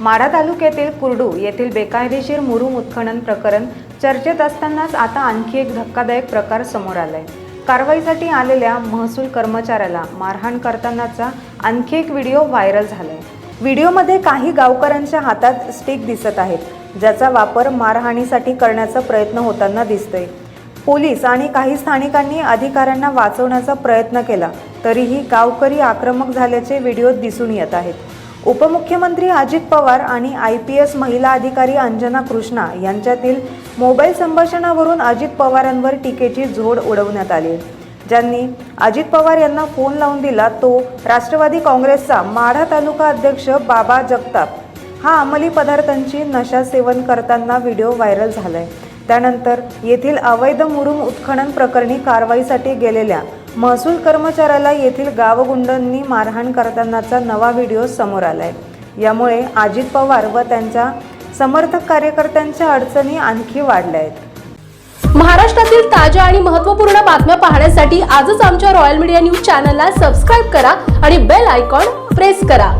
Madha तालुक्यातील कुर्डू येथील बेकायदेशीर मुरुम उत्खनन प्रकरण चर्चेत असतानाच आता आणखी एक धक्कादायक प्रकार समोर आलाय. कारवाईसाठी आलेल्या महसूल कर्मचाऱ्याला मारहाण करतानाचा आणखी एक व्हिडिओ व्हायरल झालाय. व्हिडिओमध्ये काही गावकऱ्यांच्या हातात स्टिक दिसत आहेत ज्याचा वापर मारहाणीसाठी करण्याचा प्रयत्न होताना दिसतोय. पोलीस आणि काही स्थानिकांनी अधिकाऱ्यांना वाचवण्याचा प्रयत्न केला तरीही गावकरी आक्रमक झाल्याचे व्हिडिओ दिसून येत आहेत. उपमुख्यमंत्री अजित पवार आणि आय पी एस महिला अधिकारी अंजना कृष्णा यांच्यातील मोबाईल संभाषणावरून अजित पवारांवर टीकेची झोड उडवण्यात आली. ज्यांनी अजित पवार यांना फोन लावून दिला तो राष्ट्रवादी काँग्रेसचा माढा तालुका अध्यक्ष बाबा जगताप. हा अंमली पदार्थांची नशा सेवन करताना व्हिडिओ व्हायरल झालाय. त्यानंतर येथील अवैध मुरुम उत्खनन प्रकरणी कारवाईसाठी गेलेल्या महसूल कर्मचाऱ्याला येथील गावगुंडांनी मारहाण करतानाचा नवा व्हिडिओ समोर आलाय. यामुळे अजित पवार व त्यांच्या समर्थक कार्यकर्त्यांच्या अडचणी आणखी वाढल्या आहेत महाराष्ट्रातील ताज्या आणि महत्त्वपूर्ण बातम्या पाहण्यासाठी आजच आमच्या रॉयल मीडिया न्यूज चॅनलला सबस्क्राईब करा आणि बेल आयकॉन प्रेस करा.